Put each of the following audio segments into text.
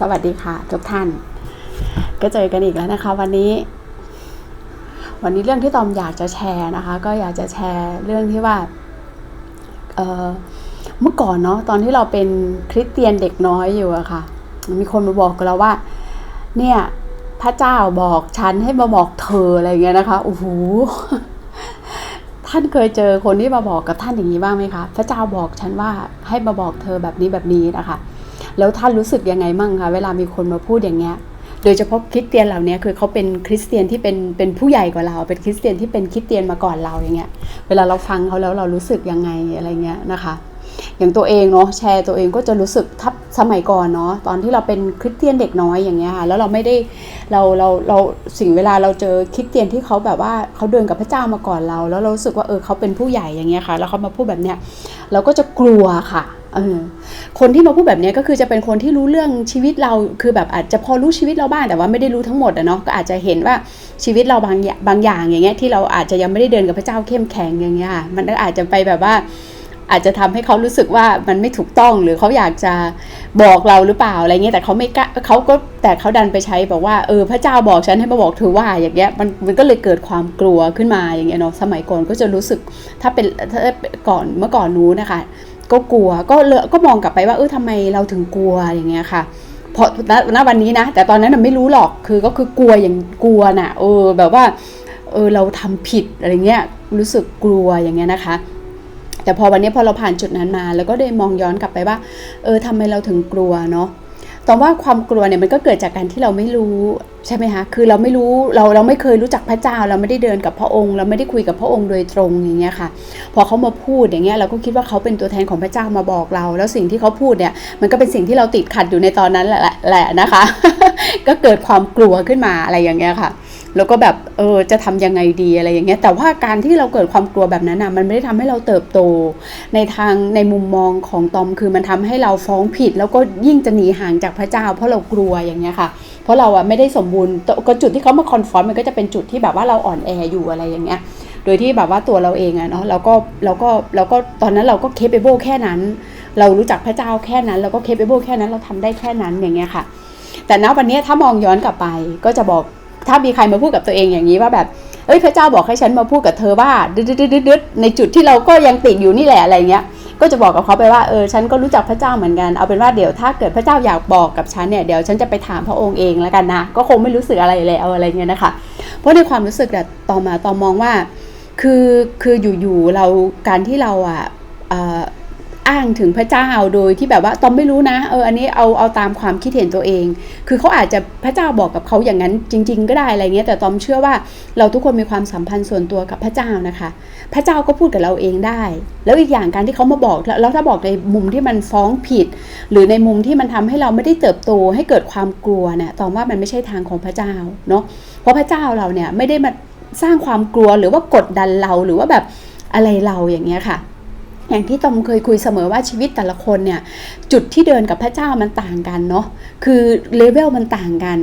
สวัสดีค่ะ ทุกท่าน ก็เจอกันอีกแล้วนะคะ วันนี้ วันนี้เรื่องที่ตอมอยากจะแชร์นะคะ ก็อยากจะแชร์เรื่องที่ว่าเเมื่อก่อนเนาะตอนที่เราเป็นคริสเตียนเด็กน้อยอยู่อะค่ะ มีคนมาบอกกับเราว่า เนี่ยพระเจ้าบอกฉันให้มาบอกเธออะไรเงี้ยนะคะโอ้โหท่านเคยเจอคนที่มาบอกกับท่านอย่างนี้บ้างไหมคะ พระเจ้าบอกฉันว่าให้มาบอกเธอแบบนี้แบบนี้นะคะ แล้วท่านรู้สึกยังไงมั่งคะเวลามีคนมาพูดอย่างเงี้ยโดยเฉพาะคริสเตียนเหล่านี้คือเขาเป็นคริสเตียนที่เป็นเป็นผู้ใหญ่กว่าเรา เป็นคริสเตียนที่เป็นคริสเตียนมาก่อนเราอย่างเงี้ยเวลาเราฟังเขาแล้วเรารู้สึกยังไงอะไรเงี้ยนะคะอย่างตัวเองเนาะแชร์ตัวเองก็จะรู้สึกทับสมัยก่อนเนาะตอนที่เราเป็นคริสเตียนเด็กน้อยอย่างเงี้ยค่ะแล้วเราไม่ได้เราเราเราสิ่งเวลาเราเจอคริสเตียนที่เขาแบบว่าเขาเดินกับพระเจ้ามาก่อนเรา แล้วเรารู้สึกว่าเออเขาเป็นผู้ใหญ่อย่างเงี้ยค่ะ แล้วเขามาพูดแบบเนี้ยเราก็จะกลัวค่ะ เออคนที่มาพูดแบบนี้ก็คือจะเป็นคนที่รู้เรื่องชีวิตเราคือแบบอาจจะพอรู้ชีวิตเราบ้างแต่ว่าไม่ได้รู้ทั้งหมดอะเนาะก็อาจจะเห็นว่าชีวิตเราบางอย่างบางอย่างอย่างเงี้ยที่เราอาจจะยังไม่ได้เดินกับพระเจ้าเข้มแข็งอย่างเงี้ยมันอาจจะไปแบบว่าอาจจะทำให้เขารู้สึกว่ามันไม่ถูกต้องหรือเขาอยากจะบอกเราหรือเปล่าอะไรเงี้ยแต่เขาไม่กล้าเขาก็แต่เขาดันไปใช้บอกว่าเออพระเจ้าบอกฉันให้มาบอกเธอว่าอย่างเงี้ยมันมันก็เลยเกิดความกลัวขึ้นมาอย่างเงี้ยเนาะสมัยก่อนก็จะรู้สึกถ้าเป็นถ้าก่อนเมื่อก่อนนู้นนะคะ ก็กลัวก็เลอะก็มองกลับไปว่าเออทำไมเราถึงกลัวอย่างเงี้ยค่ะเพราะณณวันนี้นะ แต่ตอนนั้นไม่รู้หรอกคือก็คือกลัวอย่างกลัวน่ะเออแบบว่าเออเราทำผิดอะไรเงี้ยรู้สึกกลัวอย่างเงี้ยนะคะ แต่พอวันนี้พอเราผ่านจุดนั้นมา แล้วก็ได้มองย้อนกลับไปว่า เออทำไมเราถึงกลัวเนาะ ตอนว่าความกลัวเนี่ยมันก็เกิดจากการที่เราไม่รู้ใช่ไหมคะ คือเราไม่รู้เราเราไม่เคยรู้จักพระเจ้า เราไม่ได้เดินกับพระองค์ เราไม่ได้คุยกับพระองค์โดยตรงอย่างเงี้ยค่ะ พอเขามาพูดอย่างเงี้ยเราก็คิดว่าเขาเป็นตัวแทนของพระเจ้ามาบอกเรา แล้วสิ่งที่เขาพูดเนี่ยมันก็เป็นสิ่งที่เราติดขัดอยู่ในตอนนั้นแหละแหละนะคะ ก็เกิดความกลัวขึ้นมาอะไรอย่างเงี้ยค่ะ แล้วก็แบบเออจะทำยังไงดีอะไรอย่างเงี้ยแต่ว่าการที่เราเกิดความกลัวแบบนั้นอะมันไม่ได้ทำให้เราเติบโต ในทางในมุมมองของตอมคือมันทำให้เราฟ้องผิด แล้วก็ยิ่งจะหนีห่างจากพระเจ้า เพราะเรากลัวอย่างเงี้ยค่ะ เพราะเราอะไม่ได้สมบูรณ์ก็จุดที่เขามาคอนฟอนต์มันก็จะเป็นจุดที่แบบว่าเราอ่อนแออยู่อะไรอย่างเงี้ยโดยที่แบบว่าตัวเราเองอะเนาะเราก็เราก็เราก็ตอนนั้นเราก็เคปเบิลแค่นั้น เรารู้จักพระเจ้าแค่นั้น เราก็เคปเบิลแค่นั้นเราทำได้แค่นั้นอย่างเงี้ยค่ะ แต่ณวันนี้ถ้ามองย้อนกลับไปก็จะบอก ถ้ามีใครมาพูดกับตัวเองอย่างนี้ว่าแบบเอ้ยพระเจ้าบอกให้ฉันมาพูดกับเธอว่าดึดๆๆๆในจุดที่เราก็ยังติดอยู่นี่แหละอะไรเงี้ยก็จะบอกกับเขาไปว่าเออฉันก็รู้จักพระเจ้าเหมือนกันเอาเป็นว่าเดี๋ยวถ้าเกิดพระเจ้าอยากบอกกับฉันเนี่ยเดี๋ยวฉันจะไปถามพระองค์เองแล้วกันนะก็คงไม่รู้สึกอะไรแล้วอะไรเงี้ยนะคะ เพราะในความรู้สึกอะต่อมาต่อมองว่า คือคืออยู่ๆเราการที่เราอะ อ้างถึงพระเจ้าโดยที่แบบว่าตอมไม่รู้นะเอออันนี้เอาเอาตามความคิดเห็นตัวเอง คือเขาอาจจะพระเจ้าบอกกับเขาอย่างนั้นจริง ๆ ก็ได้อะไรเงี้ยแต่ตอมเชื่อว่าเราทุกคนมีความสัมพันธ์ส่วนตัวกับพระเจ้านะคะ พระเจ้าก็พูดกับเราเองได้ แล้วอีกอย่างการที่เขามาบอกแล้วแล้วถ้าบอกในมุมที่มันฟ้องผิด หรือในมุมที่มันทำให้เราไม่ได้เติบโตให้เกิดความกลัวเนี่ยตอมว่ามันไม่ใช่ทางของพระเจ้าเนาะเพราะพระเจ้าเราเนี่ยไม่ได้มาสร้างความกลัวหรือว่ากดดันเราหรือว่าแบบอะไรเราอย่างเงี้ยค่ะ อย่างที่ตอมเคยคุยเสมอว่าชีวิตแต่ละคนเนี่ยจุดที่เดินกับพระเจ้ามันต่างกันเนาะคือเลเวลมันต่างกัน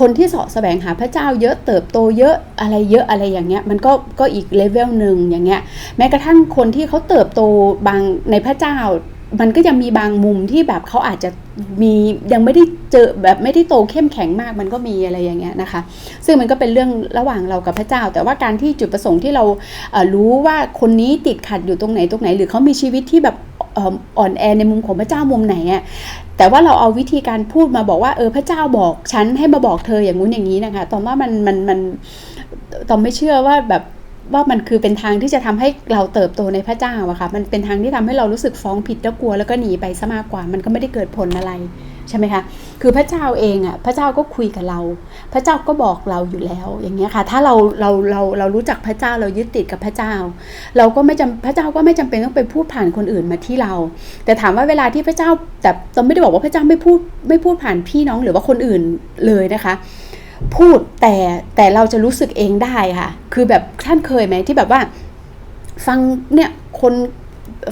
คนที่เสาะแสวงหาพระเจ้าเยอะเติบโตเยอะอะไรเยอะอะไรอย่างเงี้ยมันก็ก็อีกเลเวลหนึ่งอย่างเงี้ยแม้กระทั่งคนที่เขาเติบโตบางในพระเจ้า มันก็ยังมีบางมุมที่แบบเขาอาจจะมียังไม่ได้เจอแบบไม่ได้โตเข้มแข็งมากมันก็มีอะไรอย่างเงี้ยนะคะ ซึ่งมันก็เป็นเรื่องระหว่างเรากับพระเจ้า แต่ว่าการที่จุดประสงค์ที่เรารู้ว่าคนนี้ติดขัดอยู่ตรงไหนตรงไหน หรือเขามีชีวิตที่แบบอ่ออ่อนแอในมุมของพระเจ้ามุมไหนอะแต่ว่าเราเอาวิธีการพูดมาบอกว่าเออพระเจ้าบอกฉันให้มาบอกเธออย่างงู้นอย่างนี้นะคะตอนว่ามันมันมันตอนไม่เชื่อว่าแบบ ว่ามันคือเป็นทางที่จะทำให้เราเติบโตในพระเจ้าอะค่ะมันเป็นทางที่ทำให้เรารู้สึกฟ้องผิดแล้วกลัวแล้วก็หนีไปซะมากกว่า มันก็ไม่ได้เกิดผลอะไรใช่ไหมคะคือพระเจ้าเองอะพระเจ้าก็คุยกับเรา พระเจ้าก็บอกเราอยู่แล้ว อย่างเงี้ยค่ะ ถ้าเราเราเราเรารู้จักพระเจ้าเรายึดติดกับพระเจ้า เราก็ไม่จำพระเจ้าก็ไม่จำเป็นต้องไปพูดผ่านคนอื่นมาที่เรา แต่ถามว่าเวลาที่พระเจ้าแต่ตอนไม่ได้บอกว่าพระเจ้าไม่พูดไม่พูดผ่านพี่น้องหรือว่าคนอื่นเลยนะคะ พูดแต่แต่เราจะรู้สึกเองได้ค่ะ คือแบบท่านเคยไหมที่แบบว่า ฟังเนี่ยคน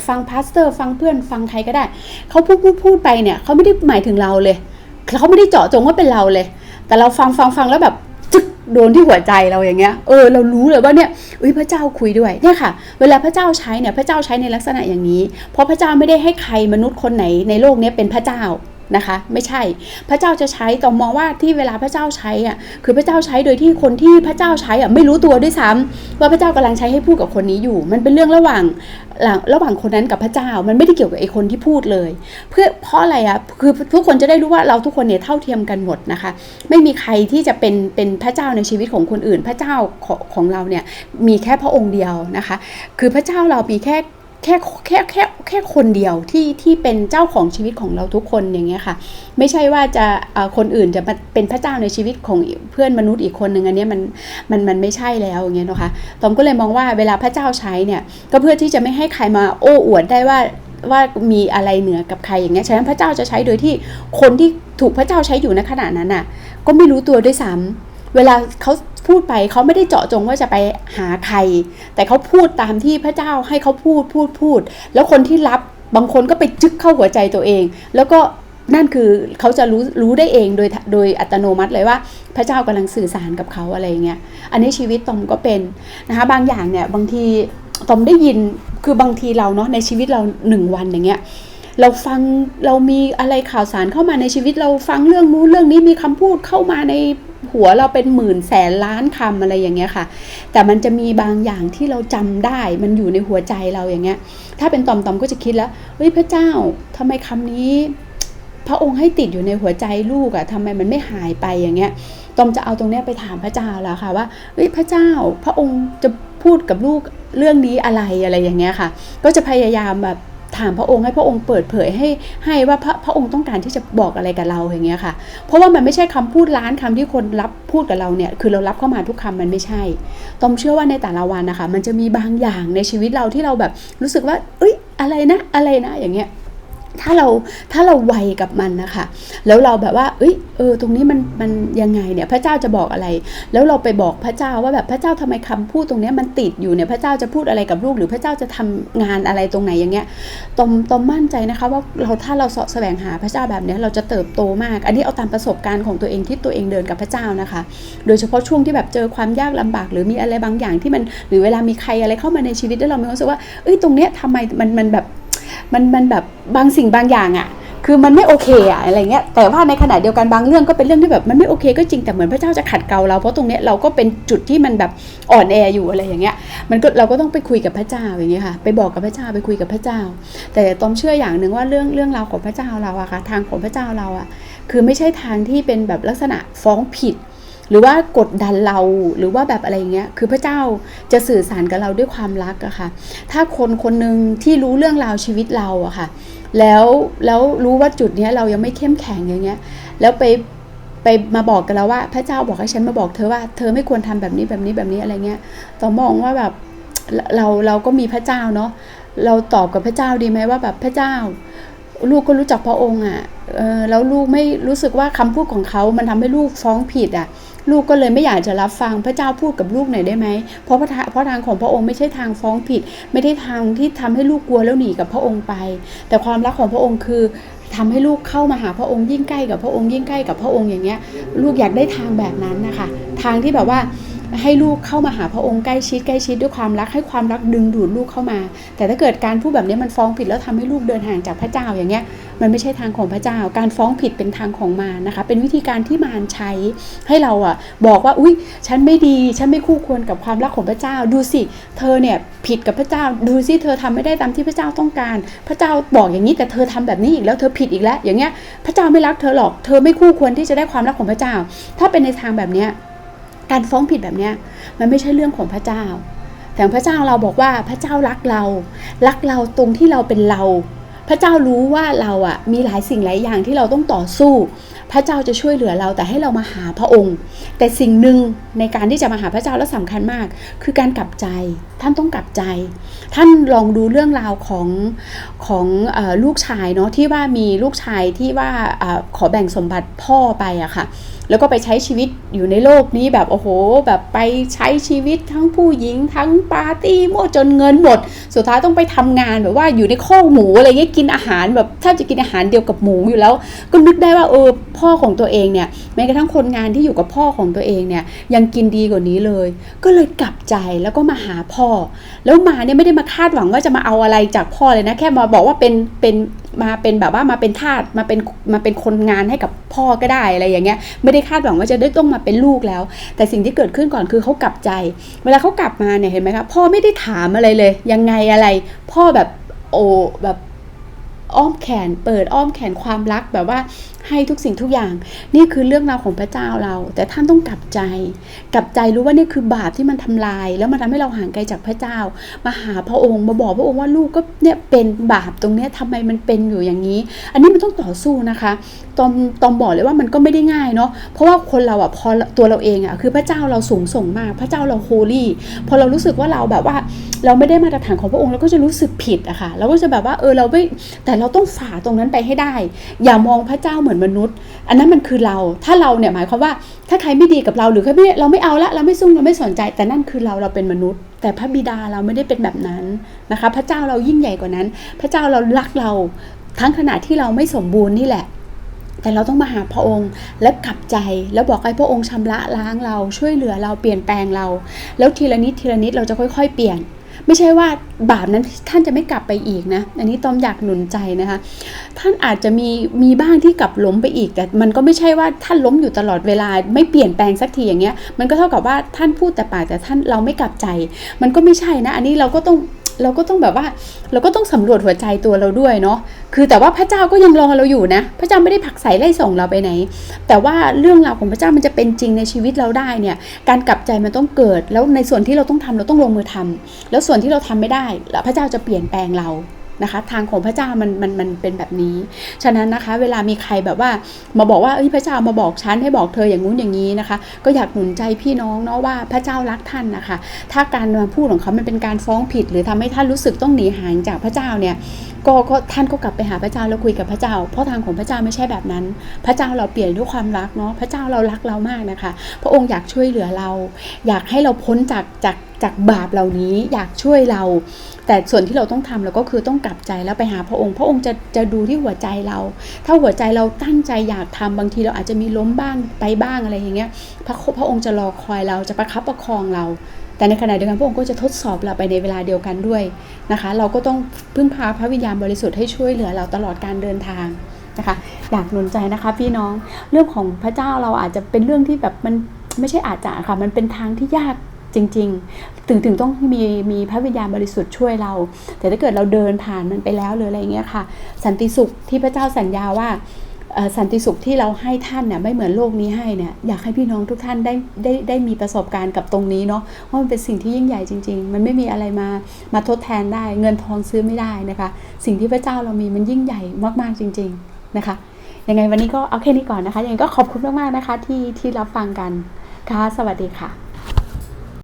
ฟังพาสเตอร์ ฟังเพื่อนฟังใครก็ได้ เขาพูดพูดพูดไปเนี่ยเขาไม่ได้หมายถึงเราเลยเขาไม่ได้เจาะจงว่าเป็นเราเลย แต่เราฟังฟังฟังแล้วแบบจึกโดนที่หัวใจเราอย่างเงี้ยเออเรารู้เลยว่าเนี่ยอุ้ยพระเจ้าคุยด้วยเนี่ยค่ะ เวลาพระเจ้าใช้เนี่ยพระเจ้าใช้ในลักษณะอย่างนี้ เพราะพระเจ้าไม่ได้ให้ใครมนุษย์คนไหนในโลกนี้เป็นพระเจ้า นะคะ ไม่ใช่พระเจ้าจะใช้ต้องมองว่าที่เวลาพระเจ้าใช้อะคือพระเจ้าใช้โดยที่คนที่พระเจ้าใช้อะไม่รู้ตัวด้วยซ้ำว่าพระเจ้ากำลังใช้ให้พูดกับคนนี้อยู่ มันเป็นเรื่องระหว่างหลังระหว่างคนนั้นกับพระเจ้า มันไม่ได้เกี่ยวกับไอ้คนที่พูดเลย เพื่อเพราะอะไรอะคือทุกคนจะได้รู้ว่าเราทุกคนเนี่ยเท่าเทียมกันหมดนะคะ ไม่มีใครที่จะเป็นเป็นพระเจ้าในชีวิตของคนอื่น พระเจ้าของของเราเนี่ยมีแค่พระองค์เดียวนะคะ คือพระเจ้าเรามีแค่ แค่แค่แค่แค่คนเดียวที่ที่เป็นเจ้าของชีวิตของเราทุกคนอย่างเงี้ยค่ะ ไม่ใช่ว่าจะคนอื่นจะมาเป็นพระเจ้าในชีวิตของเพื่อนมนุษย์อีกคนหนึ่งอันเนี้ยมันมันมันไม่ใช่แล้วอย่างเงี้ยนะคะตอมก็เลยมองว่าเวลาพระเจ้าใช้เนี่ยก็เพื่อที่จะไม่ให้ใครมาโอ้อวดได้ว่าว่ามีอะไรเหนือกับใครอย่างเงี้ย ฉะนั้นพระเจ้าจะใช้โดยที่คนที่ถูกพระเจ้าใช้อยู่ในขณะนั้นน่ะ ก็ไม่รู้ตัวด้วยซ้ำ เวลาเขาพูดไปเขาไม่ได้เจาะจงว่าจะไปหาใคร แต่เขาพูดตามที่พระเจ้าให้เขาพูดพูดพูด แล้วคนที่รับบางคนก็ไปจึกเข้าหัวใจตัวเอง แล้วก็นั่นคือเขาจะรู้รู้ได้เองโดยโดยอัตโนมัติเลยว่า พระเจ้ากำลังสื่อสารกับเขาอะไรเงี้ยอันนี้ชีวิตตอมก็เป็นนะคะบางอย่างเนี่ยบางทีตอมได้ยินคือบางทีเราเนาะในชีวิตเราหนึ่งวันอย่างเงี้ยเราฟังเรามีอะไรข่าวสารเข้ามาในชีวิตเราฟังเรื่องนู้นเรื่องนี้มีคำพูดเข้ามาใน หัวเราเป็นหมื่นแสนล้านคำอะไรอย่างเงี้ยค่ะ แต่มันจะมีบางอย่างที่เราจำได้มันอยู่ในหัวใจเราอย่างเงี้ย ถ้าเป็นตอมตอมก็จะคิดแล้วเฮ้ยพระเจ้าทำไมคำนี้ พระองค์ให้ติดอยู่ในหัวใจลูกอะทำไมมันไม่หายไปอย่างเงี้ยตอมจะเอาตรงเนี้ยไปถามพระเจ้าแล้วค่ะว่าเฮ้ยพระเจ้าพระองค์จะพูดกับลูกเรื่องนี้อะไรอะไรอย่างเงี้ยค่ะ ก็จะพยายามแบบ ถามพระองค์ให้พระองค์เปิดเผยให้ให้ว่าพระพระองค์ต้องการที่จะบอกอะไรกับเราอย่างเงี้ยค่ะ เพราะว่ามันไม่ใช่คำพูดล้านคำที่คนรับพูดกับเราเนี่ยคือเรารับเข้ามาทุกคำมันไม่ใช่ตอมเชื่อว่าในแต่ละวันนะคะ มันจะมีบางอย่างในชีวิตเราที่เราแบบรู้สึกว่า เอ้ยอะไรนะอะไรนะอย่างเงี้ย ถ้าเราถ้าเราไวกับมันนะคะ แล้วเราแบบว่า เอ้ยเออ ตรงนี้มันมันยังไงเนี่ย พระเจ้าจะบอกอะไร แล้วเราไปบอกพระเจ้าว่าแบบพระเจ้าทำไมคำพูดตรงนี้มันติดอยู่เนี่ยพระเจ้าจะพูดอะไรกับลูกหรือพระเจ้าจะทำงานอะไรตรงไหนอย่างเงี้ยตอมตอมมั่นใจนะคะว่าเราถ้าเราเสาะแสวงหาพระเจ้าแบบเนี้ยเราจะเติบโตมาก อันนี้เอาตามประสบการณ์ของตัวเองที่ตัวเองเดินกับพระเจ้านะคะ โดยเฉพาะช่วงที่แบบเจอความยากลำบาก หรือมีอะไรบางอย่างที่มันหรือเวลามีใครอะไรเข้ามาในชีวิตแล้วเรามีความรู้สึกว่าเอ้ยตรงเนี้ยทำไมมันมันแบบ มันมันแบบบางสิ่งบางอย่างอะคือมันไม่โอเคอะอะไรเงี้ย แต่ว่าในขณะเดียวกันบางเรื่องก็เป็นเรื่องที่แบบมันไม่โอเคก็จริงแต่เหมือนพระเจ้าจะขัดเกลาเราเพราะตรงเนี้ยเราก็เป็นจุดที่มันแบบอ่อนแออยู่อะไรอย่างเงี้ย มันก็เราก็ต้องไปคุยกับพระเจ้าอย่างเงี้ยค่ะ ไปบอกกับพระเจ้าไปคุยกับพระเจ้า แต่ต้อมเชื่ออย่างหนึ่งว่าเรื่องเรื่องราวของพระเจ้าเราอะค่ะ ทางของพระเจ้าเราอะคือไม่ใช่ทางที่เป็นแบบลักษณะฟ้องผิด หรือว่ากดดันเราหรือว่าแบบอะไรเงี้ยคือพระเจ้าจะสื่อสารกับเราด้วยความรักอะค่ะ ถ้าคนคนหนึ่งที่รู้เรื่องราวชีวิตเราอะค่ะ แล้วแล้วรู้ว่าจุดเนี้ยเรายังไม่เข้มแข็งอย่างเงี้ย แล้วไปไปมาบอกกันแล้วว่า พระเจ้าบอกให้ฉันมาบอกเธอว่าเธอไม่ควรทำแบบนี้แบบนี้แบบนี้อะไรเงี้ยต้องมองว่าแบบเราเราก็มีพระเจ้าเนาะเราตอบกับพระเจ้าดีไหมว่าแบบพระเจ้า ลูกก็รู้จักพระองค์อะแล้วลูกไม่รู้สึกว่าคำพูดของเขา มันทำให้ลูกฟ้องผิดอะ ลูกก็เลยไม่อยากจะรับฟังพระเจ้าพูดกับลูกหน่อยได้ไหม เพราะพระทเพราะทางของพระองค์ไม่ใช่ทางฟ้องผิด ไม่ได้ทางที่ทำให้ลูกกลัวแล้วหนีกับพระองค์ไป แต่ความรักของพระองค์คือทำให้ลูกเข้ามาหาพระองค์ยิ่งใกล้กับพระองค์ยิ่งใกล้กับพระองค์อย่างเงี้ย ลูกอยากได้ทางแบบนั้นนะคะ ทางที่แบบว่า ให้ลูกเข้ามาหาพระองค์ใกล้ชิดใกล้ชิดด้วยความรักให้ความรักดึงดูดลูกเข้ามา แต่ถ้าเกิดการพูดแบบนี้มันฟ้องผิดแล้วทำให้ลูกเดินห่างจากพระเจ้าอย่างเงี้ยมันไม่ใช่ทางของพระเจ้า การฟ้องผิดเป็นทางของมารนะคะ เป็นวิธีการที่มารใช้ให้เราอะบอกว่าอุ้ยฉันไม่ดีฉันไม่คู่ควรกับความรักของพระเจ้า ดูสิ เธอเนี่ยผิดกับพระเจ้า ดูสิเธอทำไม่ได้ตามที่พระเจ้าต้องการ พระเจ้าบอกอย่างนี้แต่เธอทำแบบนี้อีกแล้วเธอผิดอีกแล้ว อย่างเงี้ยพระเจ้าไม่รักเธอหรอก เธอไม่คู่ควรที่จะได้ความรักของพระเจ้า ถ้าเป็นในทางแบบเนี้ย การฟ้องผิดแบบเนี้ยมันไม่ใช่เรื่องของพระเจ้า แต่พระเจ้าเราบอกว่าพระเจ้ารักเรา รักเราตรงที่เราเป็นเรา พระเจ้ารู้ว่าเราอะมีหลายสิ่งหลายอย่างที่เราต้องต่อสู้ พระเจ้าจะช่วยเหลือเราแต่ให้เรามาหาพระองค์ แต่สิ่งหนึ่งในการที่จะมาหาพระเจ้าและสำคัญมาก คือการกลับใจ ท่านต้องกลับใจ ท่านลองดูเรื่องราวของของอลูกชายเนาะที่ว่ามีลูกชายที่ว่าอขอแบ่งสมบัติพ่อไปอะค่ะแล้วก็ไปใช้ชีวิตอยู่ในโลกนี้แบบโอ้โห แบบไปใช้ชีวิตทั้งผู้หญิงทั้งปาร์ตี้มั่วจนเงินหมด สุดท้ายต้องไปทำงานแบบว่าอยู่ในข้อหมูอะไรเงี้ยกินอาหารแบบแทบจะกินอาหารเดียวกับหมูอยู่แล้ว ก็นึกได้ว่าเออพ่อของตัวเองเนี่ยแม้กระทั่งคนงานที่อยู่กับพ่อของตัวเองเนี่ยยังกินดีกว่านี้เลย ก็เลยกลับใจแล้วก็มาหาพ่อ แล้วมาเนี่ยไม่ได้มาคาดหวังว่าจะมาเอาอะไรจากพ่อเลยนะแค่มาบอกว่าเป็นเป็นมาเป็นแบบว่ามาเป็นทาสมาเป็นมาเป็นคนงานให้กับพ่อก็ได้อะไรอย่างเงี้ยไม่ได้คาดหวังว่าจะได้ต้องมาเป็นลูกแล้ว แต่สิ่งที่เกิดขึ้นก่อนคือเขากลับใจ เวลาเขากลับมาเนี่ยเห็นไหมคะพ่อไม่ได้ถามอะไรเลย ยังไงอะไร พ่อแบบโอ้แบบ อ้อมแขน เปิดอ้อมแขนความรักแบบว่าให้ทุกสิ่งทุกอย่าง นี่คือเรื่องราวของพระเจ้าเรา แต่ท่านต้องกลับใจ กลับใจรู้ว่านี่คือบาปที่มันทำลาย แล้วมันทำให้เราห่างไกลจากพระเจ้า มาหาพระองค์มาบอกพระองค์ว่าลูกก็เนี่ยเป็นบาปตรงเนี้ยทำไมมันเป็นอยู่อย่างนี้ อันนี้มันต้องต่อสู้นะคะตอมตอมบอกเลยว่ามันก็ไม่ได้ง่ายเนาะเพราะว่าคนเราอะพอตัวเราเองอะคือพระเจ้าเราสูงส่งมาก พระเจ้าเราโฮลี่พอเรารู้สึกว่าเราแบบว่า เราไม่ได้มาตรฐานของพระองค์เราก็จะรู้สึกผิดอะค่ะเราก็จะแบบว่าเออเราไม่แต่เราราต้องฝ่าตรงนั้นไปให้ได้ อย่ามองพระเจ้าเหมือนมนุษย์ อันนั้นมันคือเรา ถ้าเราเนี่ยหมายความว่าถ้าใครไม่ดีกับเราหรือใครไม่เราไม่เอาละเราไม่ซุ่มเราไม่สนใจ แต่นั่นคือเราเราเป็นมนุษย์ แต่พระบิดาเราไม่ได้เป็นแบบนั้นนะคะ พระเจ้าเรายิ่งใหญ่กว่านั้น พระเจ้าเรารักเรา ทั้งขณะที่เราไม่สมบูรณ์นี่แหละแต่เราต้องมาหาพระองค์และกลับใจแล้วบอกให้พระองค์ชำระล้างเราช่วยเหลือเราเปลี่ยนแปลงเรา แล้วทีละนิดทีละนิดเราจะค่อย ๆ เปลี่ยน ไม่ใช่ว่าบาปนั้นท่านจะไม่กลับไปอีกนะ อันนี้ตอมอยากหนุนใจนะคะ ท่านอาจจะมีมีบ้างที่กลับล้มไปอีก แต่มันก็ไม่ใช่ว่าท่านล้มอยู่ตลอดเวลาไม่เปลี่ยนแปลงสักทีอย่างเงี้ย มันก็เท่ากับว่าท่านพูดแต่ปากแต่ท่านเราไม่กลับใจ มันก็ไม่ใช่นะ อันนี้เราก็ต้อง เราก็ต้องแบบว่า เราก็ต้องสำรวจหัวใจตัวเราด้วยเนาะคือแต่ว่าพระเจ้าก็ยังรอเราอยู่นะ พระเจ้าไม่ได้ผลักใส่ไล่ส่งเราไปไหน แต่ว่าเรื่องราวของพระเจ้ามันจะเป็นจริงในชีวิตเราได้เนี่ย การกลับใจมันต้องเกิด แล้วในส่วนที่เราต้องทำเราต้องลงมือทำแล้วส่วนที่เราทำไม่ได้แล้วพระเจ้าจะเปลี่ยนแปลงเรา นะคะ ทางของพระเจ้ามันมันมันเป็นแบบนี้ ฉะนั้นนะคะ เวลามีใครแบบว่ามาบอกว่าเอ้ยพระเจ้ามาบอกฉันให้บอกเธออย่างงู้นอย่างนี้นะคะ ก็อยากหนุนใจพี่น้องเนาะว่าพระเจ้ารักท่านนะคะ ถ้าการมาพูดของเขามันเป็นการฟ้องผิด หรือทำให้ท่านรู้สึกต้องหนีห่างจากพระเจ้าเนี่ยก็ก็ท่านก็กลับไปหาพระเจ้าแล้วคุยกับพระเจ้า เพราะทางของพระเจ้าไม่ใช่แบบนั้น พระเจ้าเราเปลี่ยนด้วยความรักเนาะพระเจ้าเรารักเรามากนะคะ พระองค์อยากช่วยเหลือเรา อยากให้เราพ้นจากจาก จากบาปเหล่านี้อยากช่วยเรา แต่ส่วนที่เราต้องทำเราก็คือต้องกลับใจแล้วไปหาพระองค์ พระองค์จะจะดูที่หัวใจเรา ถ้าหัวใจเราตั้งใจอยากทำบางทีเราอาจจะมีล้มบ้างไปบ้างอะไรอย่างเงี้ยพระพระองค์จะรอคอยเราจะประคับประคองเรา แต่ในขณะเดียวกันพระองค์ก็จะทดสอบเราไปในเวลาเดียวกันด้วยนะคะ เราก็ต้องพึ่งพาพระวิญญาณบริสุทธิ์ให้ช่วยเหลือเราตลอดการเดินทางนะคะอยากหนุนใจนะคะพี่น้องเรื่องของพระเจ้าเราอาจจะเป็นเรื่องที่แบบมันไม่ใช่อาจจะค่ะมันเป็นทางที่ยาก จริง ๆ ถึงถึงต้องมีมีพระวิญญาณบริสุทธิ์ช่วยเรา แต่ถ้าเกิดเราเดินผ่านมันไปแล้วหรืออะไรเงี้ยค่ะ สันติสุขที่พระเจ้าสัญญาว่าสันติสุขที่เราให้ท่านเนี่ยไม่เหมือนโลกนี้ให้เนี่ยอยากให้พี่น้องทุกท่านได้ได้ได้มีประสบการณ์กับตรงนี้เนาะว่ามันเป็นสิ่งที่ยิ่งใหญ่จริง ๆ มันไม่มีอะไรมามาทดแทนได้ เงินทองซื้อไม่ได้นะคะ สิ่งที่พระเจ้าเรามีมันยิ่งใหญ่มากๆจริง ๆนะคะยังไงวันนี้ก็เอาแค่นี้ก่อนนะคะยังไงก็ขอบคุณมากๆนะคะที่ที่รับฟังกันค่ะสวัสดีค่ะ